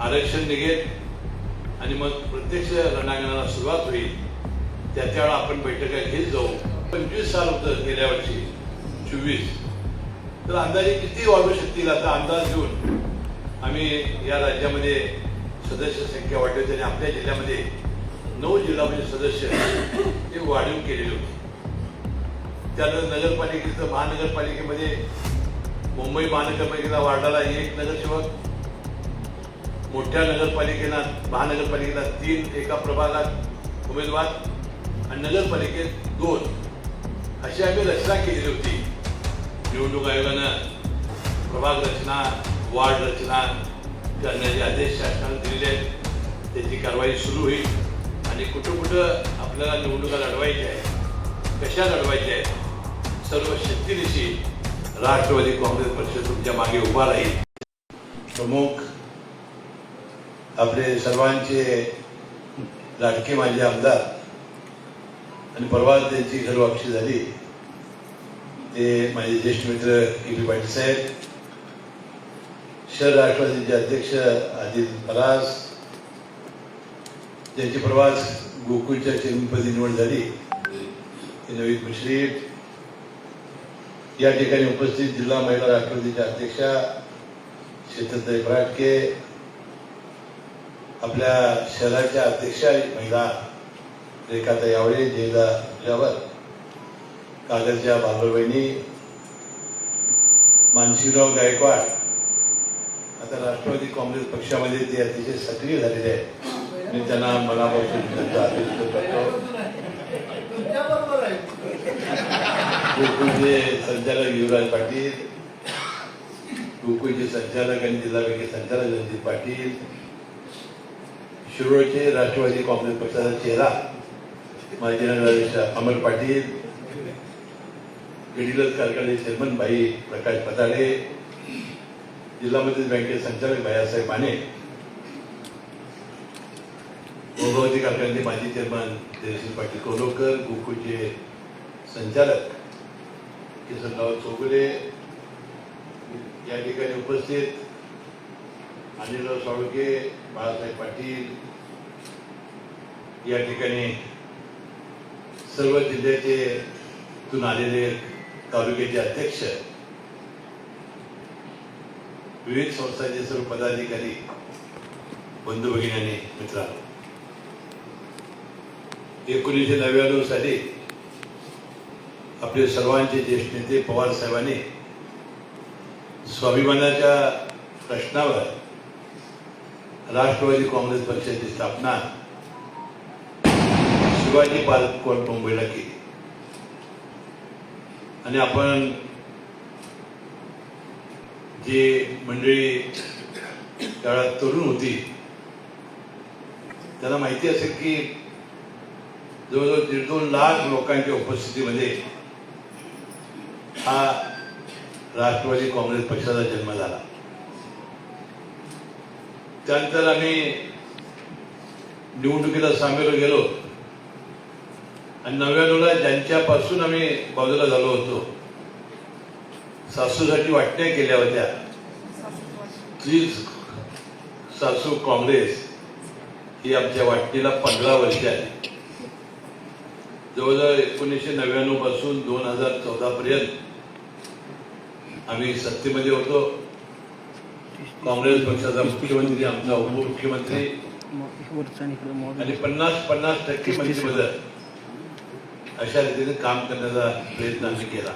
आरक्षण निघेल आणि मग प्रत्यक्ष रणांगणाला सुरुवात होईल. त्या त्यावेळा आपण बैठका घेत जाऊ. पंचवीस साल होतं गेल्या वर्षी चोवीस. तर अंदाजे किती वाढू शकतील आता अंदाज घेऊन आम्ही या राज्यामध्ये सदस्य संख्या वाढवली आणि आपल्या जिल्ह्यामध्ये नऊ जिल्हा म्हणजे सदस्य हे वाढीव केलेले होते. त्यानंतर नगरपालिकेचं महानगरपालिकेमध्ये मुंबई महानगरपालिकेला वाढायला एक नगरसेवक मोठ्या नगरपालिकेला महानगरपालिकेला तीन एका प्रभागात उमेदवार आणि नगरपालिकेत दोन. अशी आम्ही रचना केलेली होती. निवडणूक आयोगानं प्रभाग रचना वार्ड रचना करण्याचे आदेश शासनाने दिलेले आहेत त्याची कारवाई सुरू होईल. आणि कुठं कुठं आपल्याला निवडणुका लढवायच्या आहे कशा लढवायच्या आहेत सर्व शक्तीनिशी राष्ट्रवादी काँग्रेस पक्ष तुमच्या मागे उभा राहील. प्रमुख आपले सर्वांचे लाटके माझे आमदार आणि परवा त्यांची घरवापसी झाली ते माझे ज्येष्ठ मित्र के पी पाटील साहेब शहर राष्ट्रवादीचे अध्यक्ष आदिल परास त्यांची प्रवास गोकुळच्या चेअरमनपदी निवड झाली ते नवीद मुश्रीफ या ठिकाणी उपस्थित जिल्हा महिला राष्ट्रवादीच्या अध्यक्षा शेतताई फराटके आपल्या शहराच्या अध्यक्षा महिला रेखाताई आवळे जयदा तुझ्यावर कागदच्या बाबरबहिणी मानसिंगराव गायकवाड. आता राष्ट्रवादी काँग्रेस पक्षामध्ये ते अतिशय सक्रिय झालेले आहेत. मी त्यांना मनापासून त्यांचा अभिनंदन करतो. गोकुळचे संचालक युवराज पाटील गोकुळचे संचालक आणि जिल्हा संचालक रणजित पाटील शिरोळचे राष्ट्रवादी काँग्रेस पक्षाचा चेहरा माजी नगराध्यक्ष अमर पाटील गडिलज कारखाने चेअरमन भाई प्रकाश पताडे जिल्हा मधील बँकेचे संचालक भायासाहेब माने गोगावती कारखान्याचे माजी चेअरमन जयश्री पाटील कोलोकर गोकुळचे संचालक किसनराव चौगुले या ठिकाणी उपस्थित अनिलराव साळुके बाळासाहेब पाटील या ठिकाणी सर्व जिल्ह्याचे तून आलेले तालुक्याचे अध्यक्ष विविध संस्थांचे सर्व पदाधिकारी बंधू भगिनी मित्रांनो. एकोणीसशे नव्याण्णव साली आपले सर्वांचे ज्येष्ठ नेते पवार साहेबांनी स्वाभिमानाच्या प्रश्नावर राष्ट्रवादी काँग्रेस पक्षाची स्थापना शिवाजी पार्क कोर्ट मुंबईला केली आणि आपण जे मंडळी त्यावेळात तरुण होती त्यांना माहिती असेल की जवळजवळ दीड दोन लाख लोकांच्या उपस्थितीमध्ये हा राष्ट्रवादी काँग्रेस पक्षाचा जन्म झाला. त्यानंतर आम्ही निवडणुकीला सामील गेलो. आणि नव्याण्णवला ज्यांच्यापासून आम्ही बाजूला झालो होतो सासूसाठी वाटण्या केल्या होत्या. तीच सासू काँग्रेस ही आमच्या वाटणीला पंधरा वर्ष आली जवळजवळ एकोणीसशे नव्याण्णवपासून दोन हजार चौदा पर्यंत आम्ही सत्तेमध्ये होतो. काँग्रेस पक्षाचा मुख्यमंत्री आमचा उपमुख्यमंत्री. आणि पन्नास पन्नास टक्के मंत्रिपद अशा रीतीने काम करण्याचा प्रयत्न आम्ही केला.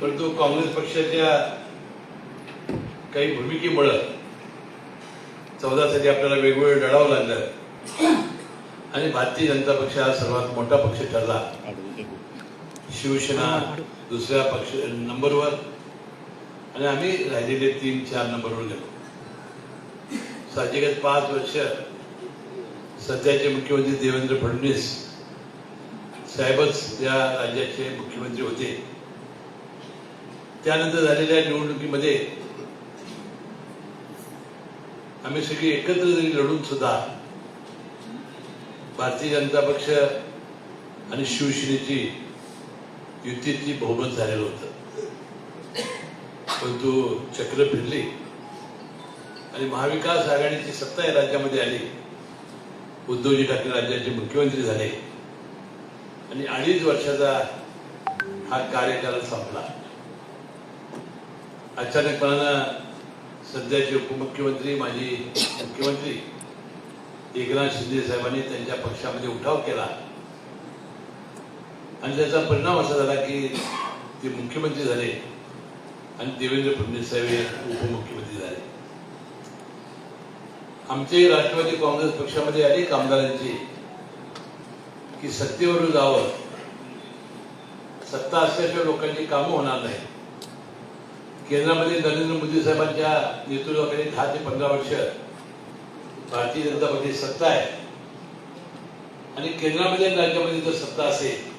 परंतु काँग्रेस पक्षाच्या काही भूमिकेमुळं चौदा साठी आपल्याला वेगवेगळं लढावं लागलं. आणि भारतीय जनता पक्ष हा सर्वात मोठा पक्ष ठरला. शिवसेना दुसऱ्या पक्ष नंबरवर. आणि आम्ही राहिलेले तीन चार नंबरवर गेलो. साहजिकच पाच वर्ष सध्याचे मुख्यमंत्री देवेंद्र फडणवीस साहेबच या राज्याचे मुख्यमंत्री होते. त्यानंतर झालेल्या निवडणुकीमध्ये आम्ही सगळे एकत्र जरी लढून सुद्धा भारतीय जनता पक्ष आणि शिवसेनेची युतीची बहुमत झालेलं होतं. परंतु चक्र फिरली आणि महाविकास आघाडीची सत्ता या राज्यामध्ये आली. उद्धवजी ठाकरे राज्याचे मुख्यमंत्री झाले. आणि अडीच वर्षाचा हा कार्यकाल संपला. अचानकपणानं सध्याचे उपमुख्यमंत्री माजी मुख्यमंत्री एकनाथ शिंदे साहेबांनी त्यांच्या पक्षामध्ये उठाव केला. आणि त्याचा परिणाम असा झाला की ते मुख्यमंत्री झाले आणि देवेंद्र फडणवीस साहेब हे उपमुख्यमंत्री झाले. आमचे राष्ट्रवादी काँग्रेस पक्षामध्ये अनेक आमदारांची की सत्तेवरून जावं सत्ता असल्याशिवाय लोकांची कामं होणार नाही केंद्रामध्ये नरेंद्र मोदी साहेबांच्या नेतृत्वाखाली दहा ते पंधरा वर्ष भारतीय जनता पक्षाची सत्ता आहे. आणि केंद्रामध्ये आणि राज्यामध्ये जर सत्ता असेल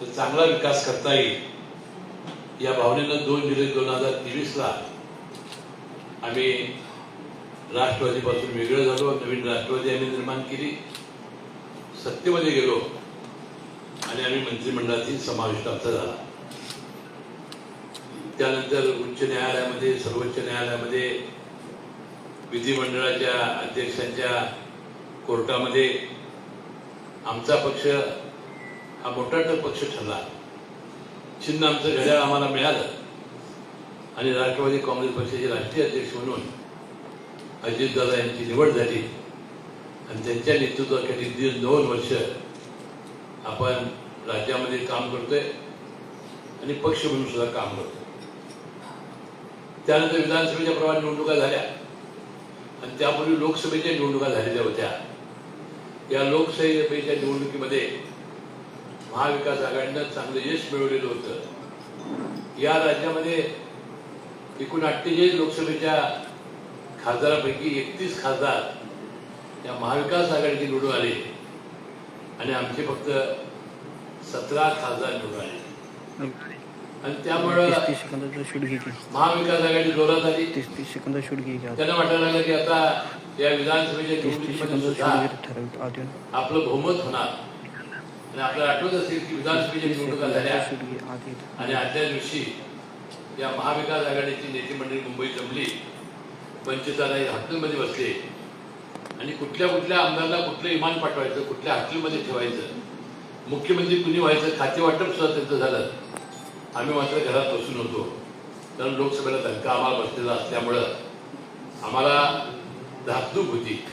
तर चांगला विकास करता येईल. या भावनेनं दोन जुलै दोन हजार तेवीसला आम्ही राष्ट्रवादीपासून वेगळं झालो नवीन राष्ट्रवादी आम्ही निर्माण केली. सत्तेमध्ये गेलो आणि आम्ही मंत्रिमंडळातील समाविष्ट आमचा झाला. त्यानंतर उच्च न्यायालयामध्ये सर्वोच्च न्यायालयामध्ये विधिमंडळाच्या अध्यक्षांच्या कोर्टामध्ये आमचा पक्ष हा मोठा पक्ष ठरला. चिन्ह आमचं घड्याळ आम्हाला मिळालं आणि राष्ट्रवादी काँग्रेस पक्षाचे राष्ट्रीय अध्यक्ष म्हणून अजितदादा यांची निवड झाली. आणि त्यांच्या नेतृत्वाखाली दीड दोन वर्ष आपण राज्यामध्ये काम करतोय आणि पक्ष म्हणून सुद्धा काम करतोय. त्यानंतर विधानसभेच्या प्रमाण निवडणुका झाल्या. आणि त्यापूर्वी लोकसभेच्या निवडणुका झालेल्या होत्या. या लोकसभेच्या निवडणुकीमध्ये महाविकास आघाडीनं चांगलं यश मिळवलेलं होतं. या राज्यामध्ये एकूण अठ्ठेचाळीस लोकसभेच्या खासदारापैकी एकतीस खासदार या महाविकास आघाडीचे निवडून आले. आणि आमचे फक्त सतरा खासदार निवडून आले. आणि त्यामुळं महाविकास आघाडी जोरात आली त्यांना वाटायला लागलं की आता या विधानसभेच्या निवडणुकीमध्ये आपलं बहुमत होणार. आणि आपल्याला आठवत असेल की विधानसभेच्या निवडणुका झाल्या. आणि आदल्या दिवशी या महाविकास आघाडीची नेते मंडळी मुंबईत जमली. पंचतारा हॉटेलमध्ये बसले. आणि कुठल्या कुठल्या आमदारांना कुठलं इमान पाठवायचं कुठल्या हॉटेलमध्ये ठेवायचं? मुख्यमंत्री कुणी व्हायचं? खाते वाटप सुद्धा त्यांचं झालं. आम्ही मात्र घरात बसून होतो. कारण लोकसभेला धक्का आम्हाला बसलेला असल्यामुळं आम्हाला धाकधूक होती.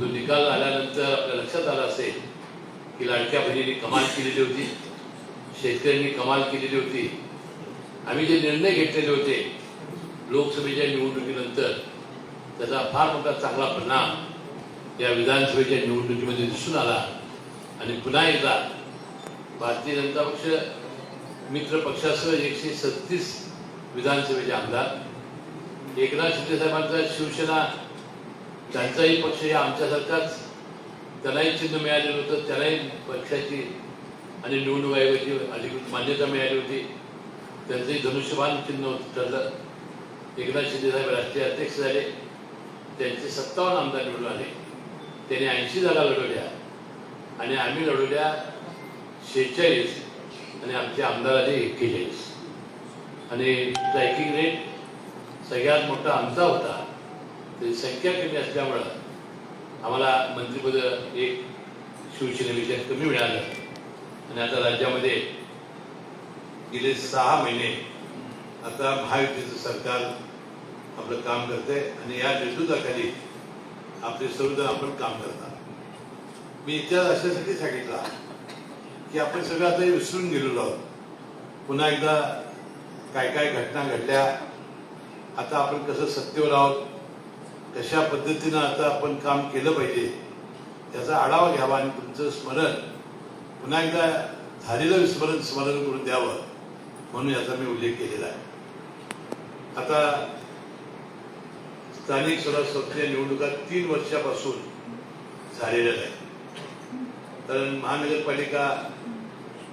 तो निकाल आल्यानंतर आपल्या लक्षात आलं असेल की लाडक्या बहिणींनी कमाल केलेली होती. शेतकऱ्यांनी कमाल केलेली होती. आम्ही जे निर्णय घेतलेले होते लोकसभेच्या निवडणुकीनंतर त्याचा फार मोठा चांगला परिणाम या विधानसभेच्या निवडणुकीमध्ये दिसून आला आणि पुन्हा एकदा भारतीय जनता पक्ष मित्र पक्षासह एकशे सत्तीस विधानसभेचे आमदार एकनाथ शिंदे साहेबांचा शिवसेना त्यांचाही पक्ष या आमच्यासारखाच त्यालाही चिन्ह मिळालेलं होतं त्यालाही पक्षाची आणि निवडणूक आयोगाची अधिकृत मान्यता मिळाली होती. त्यांचंही धनुष्यबाण चिन्ह होतं ठरलं. एकनाथ शिंदेसाहेब राष्ट्रीय अध्यक्ष झाले. त्यांचे सत्तावन्न आमदार निवडून आले. त्याने ऐंशी जागा लढवल्या. आणि आम्ही लढवल्या शेहेचाळीस आणि आमचे आमदार आले एक्केचाळीस. आणि स्ट्रायकिंग रेट सगळ्यात मोठा आमचा होता. ते संख्या कमी असल्यामुळं आम्हाला मंत्रिपद एक शिवसेनेपेक्षा कमी मिळालं. आणि आता राज्यामध्ये गेले सहा महिने आता महायुतीचं सरकार आपलं काम करते आणि या नेतृत्वाखाली आपले सर्वजण आपण काम करतात मी इतिहास अशासाठी सांगितला की आपण सगळं आता हे विसरून गेलेलो आहोत. पुन्हा एकदा काय काय घटना घडल्या आता आपण कसं सत्तेवर आहोत कशा पद्धतीनं आता आपण काम केलं पाहिजे त्याचा आढावा घ्यावा आणि तुमचं स्मरण पुन्हा एकदा झालेलं विस्मरण स्मरण करून द्यावं म्हणून याचा मी उल्लेख केलेला आहे. आता स्थानिक स्वराज्य संस्थेच्या निवडणुका तीन वर्षापासून झालेल्या नाही कारण महानगरपालिका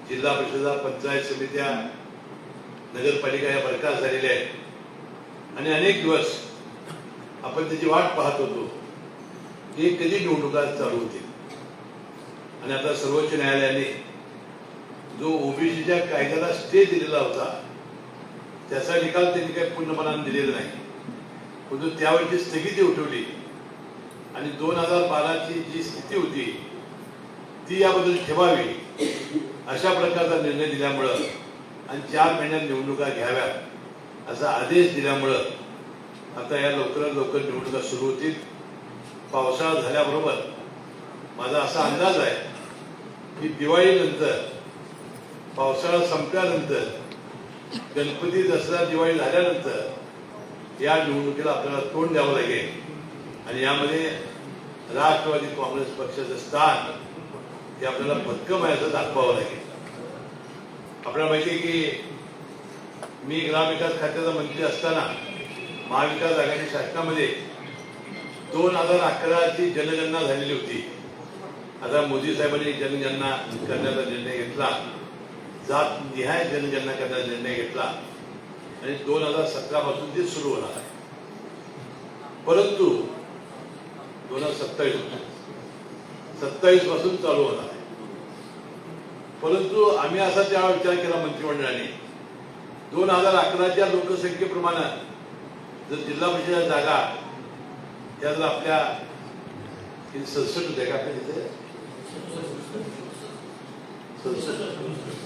जिल्हा परिषदा पंचायत समित्या नगरपालिका या बरखास्त झालेल्या आहेत. आणि अनेक दिवस आपण त्याची वाट पाहत होतो की कधी निवडणुका चालू होतील. आणि आता सर्वोच्च न्यायालयाने जो ओबीसीच्या कायद्याला स्टे दिलेला होता त्याचा निकाल त्यांनी काही पूर्णपणाने दिलेला नाही. परंतु त्यावेळी स्थगिती उठवली. आणि दोन हजार बाराची जी स्थिती होती ती याबद्दल ठेवावी अशा प्रकारचा निर्णय दिल्यामुळं आणि चार महिन्यात निवडणुका घ्याव्या असा आदेश दिल्यामुळं आता या लवकरात लवकर निवडणुका सुरू होतील. पावसाळा झाल्याबरोबर माझा असा अंदाज आहे की दिवाळीनंतर पावसाळा संपल्यानंतर गणपती दसरा दिवाळी झाल्यानंतर या निवडणुकीला आपल्याला तोंड द्यावं लागेल. आणि यामध्ये राष्ट्रवादी काँग्रेस पक्षाचं स्थान हे आपल्याला भक्कम आहे असं दाखवावं लागेल. आपल्याला माहिती आहे की मी ग्रामविकास खात्याचा मंत्री असताना महाविकास आघाडी शासनामध्ये दोन हजार अकराची जनगणना झालेली होती. आता मोदी साहेबांनी जनगणना करण्याचा निर्णय घेतला. जात निहाय जनगणना करण्याचा निर्णय घेतला आणि दोन हजार सतरा पासून ते सुरू होणार आहे. परंतु दोन हजार सत्तावीस सत्तावीसपासून चालू होणार आहे. परंतु आम्ही असा त्यावेळा विचार केला मंत्रिमंडळाने दोन हजार अकराच्या लोकसंख्येप्रमाणे जर जिल्हा परिषदेच्या जागा त्या जर आपल्या सदसष्ट होत्या का आपल्या तिथे? सदसष्ट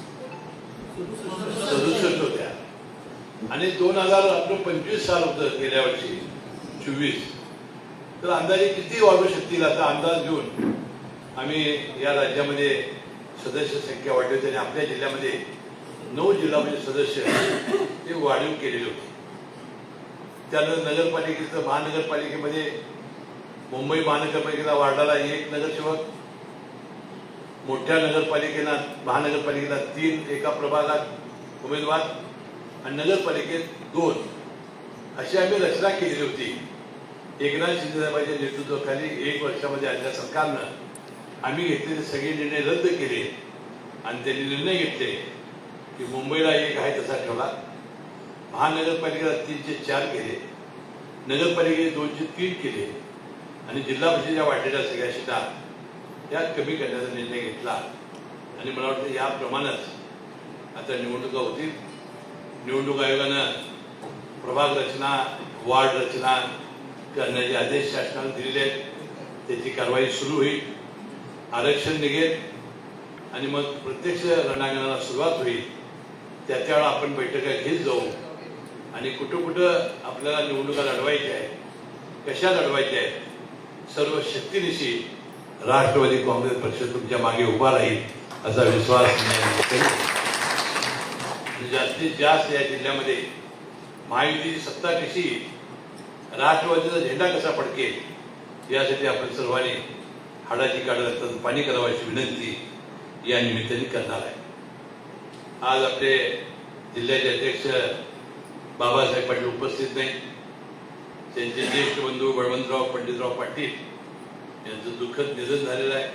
होत्या. आणि दोन हजार आपलं पंचवीस साल होतं गेल्या वर्षी चोवीस. तर अंदाजे किती वाढू शकतील असा अंदाज घेऊन आम्ही या राज्यामध्ये सदस्य संख्या वाढली होती आणि आपल्या जिल्ह्यामध्ये नऊ जिल्हा म्हणजे सदस्य ते वाढीव केलेले होते. त्यानंतर नगरपालिकेचं महानगरपालिकेमध्ये मुंबई महानगरपालिकेला वाढलेला एक नगरसेवक मोठ्या नगरपालिकेना महानगरपालिकेला तीन एका प्रभागात उमेदवार आणि नगरपालिकेत दोन. अशी आम्ही रचना केलेली होती. एकनाथ शिंदेसाहेबांच्या नेतृत्वाखाली एक वर्षामध्ये आलेल्या सरकारनं आम्ही घेतलेले सगळे निर्णय रद्द केले आणि त्यांनी निर्णय घेतले की मुंबईला एक आहे तसा ठेवला. महानगरपालिकेला तीनशे चार केले. नगरपालिकेने दोनशे तीन केले. आणि जिल्हा परिषदेच्या वाढलेल्या सगळ्या शिटा त्या कमी करण्याचा निर्णय घेतला. आणि मला वाटतं याप्रमाणेच आता निवडणुका होतील. निवडणूक आयोगानं प्रभाग रचना वार्ड रचना करण्याचे आदेश शासनाने दिलेले आहेत. त्याची कारवाई सुरू होईल. आरक्षण निघेल. आणि मग प्रत्यक्ष रणांगणाला सुरुवात होईल. त्या त्यावेळा आपण बैठका घेत जाऊ. आणि कुठं कुठं आपल्याला निवडणुका लढवायच्या आहेत कशा लढवायच्या आहेत सर्व शक्तीनिशी राष्ट्रवादी काँग्रेस पक्ष तुमच्या मागे उभा राहील असा विश्वास जास्तीत जास्त या जिल्ह्यामध्ये महायुतीची सत्ता कशी राष्ट्रवादीचा झेंडा कसा फडकेल यासाठी आपण सर्वांनी हाडाची काढत पाणी करावं अशी विनंती या निमित्ताने करणार आहे. आज आपले जिल्ह्याचे अध्यक्ष बाबासाहेब पाटील उपस्थित नाही त्यांचे ज्येष्ठ बंधू बळवंतराव पंडितराव पाटील यांचं दुःखद निधन झालेलं आहे.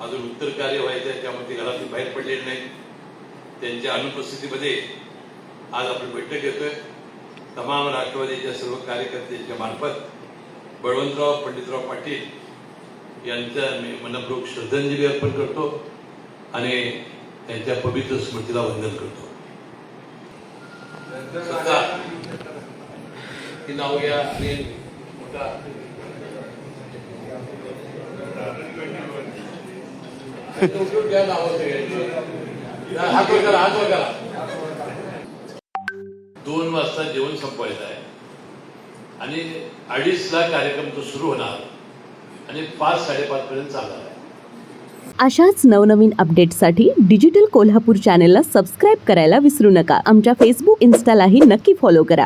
अजून उत्तर कार्य व्हायचं आहे त्यामुळे ते घरातून बाहेर पडलेले नाही त्यांच्या अनुपस्थितीमध्ये आज आपण बैठक घेतोय. तमाम राष्ट्रवादीच्या सर्व कार्यकर्त्यांच्या मार्फत बळवंतराव पंडितराव पाटील यांच्या मी मनपूर्वक श्रद्धांजली अर्पण करतो आणि त्यांच्या पवित्र स्मृतीला वंदन करतो. ही नाव घ्या आणि मोठा उठून घ्या नावं सगळ्यांची. हात वर करा हात वर करा दोन वाजता जेवण संपवायचं आहे. आणि अडीचला कार्यक्रम तो सुरू होणार. आणि पाच साडेपाच पर्यंत चालणार आहे. अशाच नवनवीन अपडेट्ससाठी डिजिटल कोल्हापूर चॅनेलला सबस्क्राईब करायला विसरू नका. आमच्या फेसबुक इन्स्टालाही नक्की फॉलो करा.